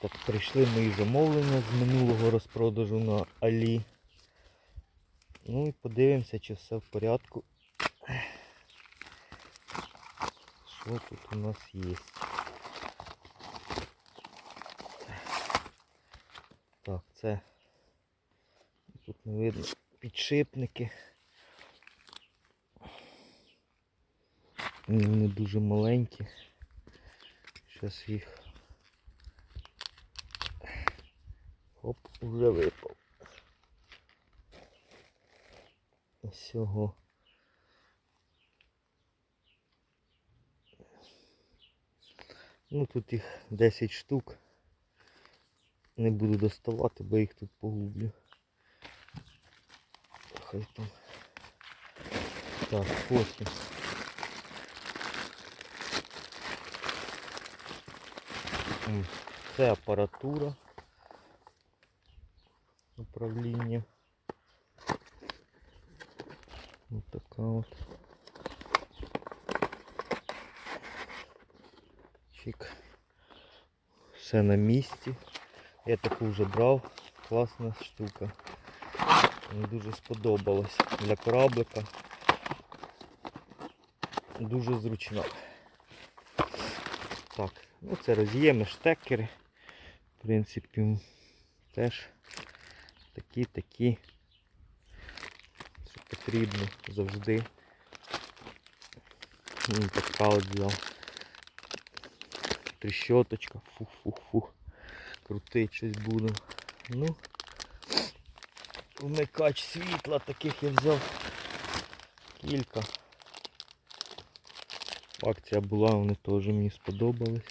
Так, прийшли мої замовлення з минулого розпродажу на Алі. Ну і подивимося, чи все в порядку. Що тут у нас є? Так, це тут не видно підшипники. Вони дуже маленькі. Зараз їх Хоп, уже випав. Всього. Ну тут їх 10 штук. Не буду доставати, бо їх тут погублю. Хай там. Так, потім. Це апаратура управління. Ось така от. Чик. Все на місці. Я таку вже брав. Класна штука. Мені дуже сподобалось. Для кораблика. Дуже зручно. Так, ну це роз'єми, штекери. В принципі, теж такі, такі, що потрібно завжди. Така от взяв. Тріщоточка. Фух-фух-фух. Крутить щось буду. Ну, вмикач світла таких я взяв кілька. Акція була, вони теж мені сподобались.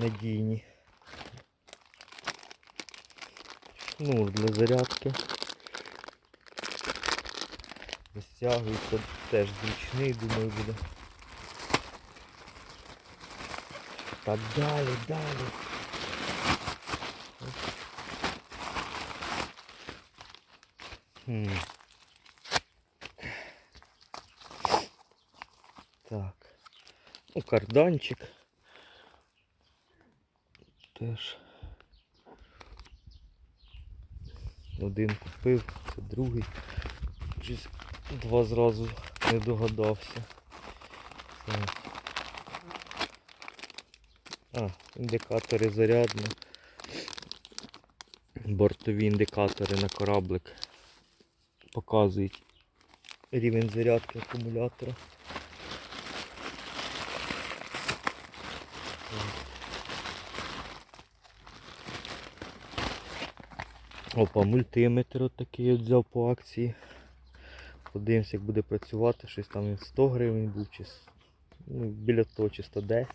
Надійні. Шнур для зарядки. Розтягується теж зручний, думаю, буде. Так далі, далі. Хм. Так. Ну, карданчик. Теж. Один купив, це другий. Щось два зразу не догадався. А, індикатори зарядні. Бортові індикатори на кораблик показують рівень зарядки акумулятора. Опа, мультиметр от такий от взяв по акції. Подивимось, як буде працювати. Щось там він 100 гривень був, чи ну, біля того, чи 110.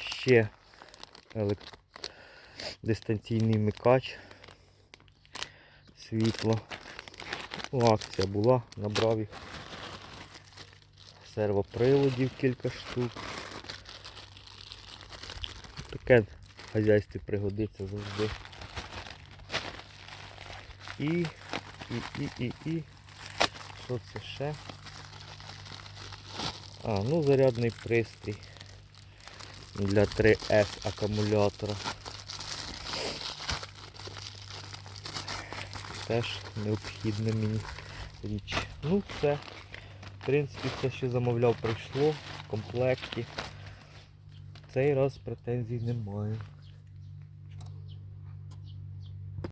Ще елек- дистанційний микач. Світло. Ну, акція була, набрав їх. Сервоприводів кілька штук. Таке хазяйстві пригодиться завжди. І, і, і, і, і. Що це ще? А, ну зарядний пристрій для 3С акумулятора. Теж необхідна мені річ. Ну все. В принципі, все, що замовляв, прийшло в комплекті. Цей раз претензій немає.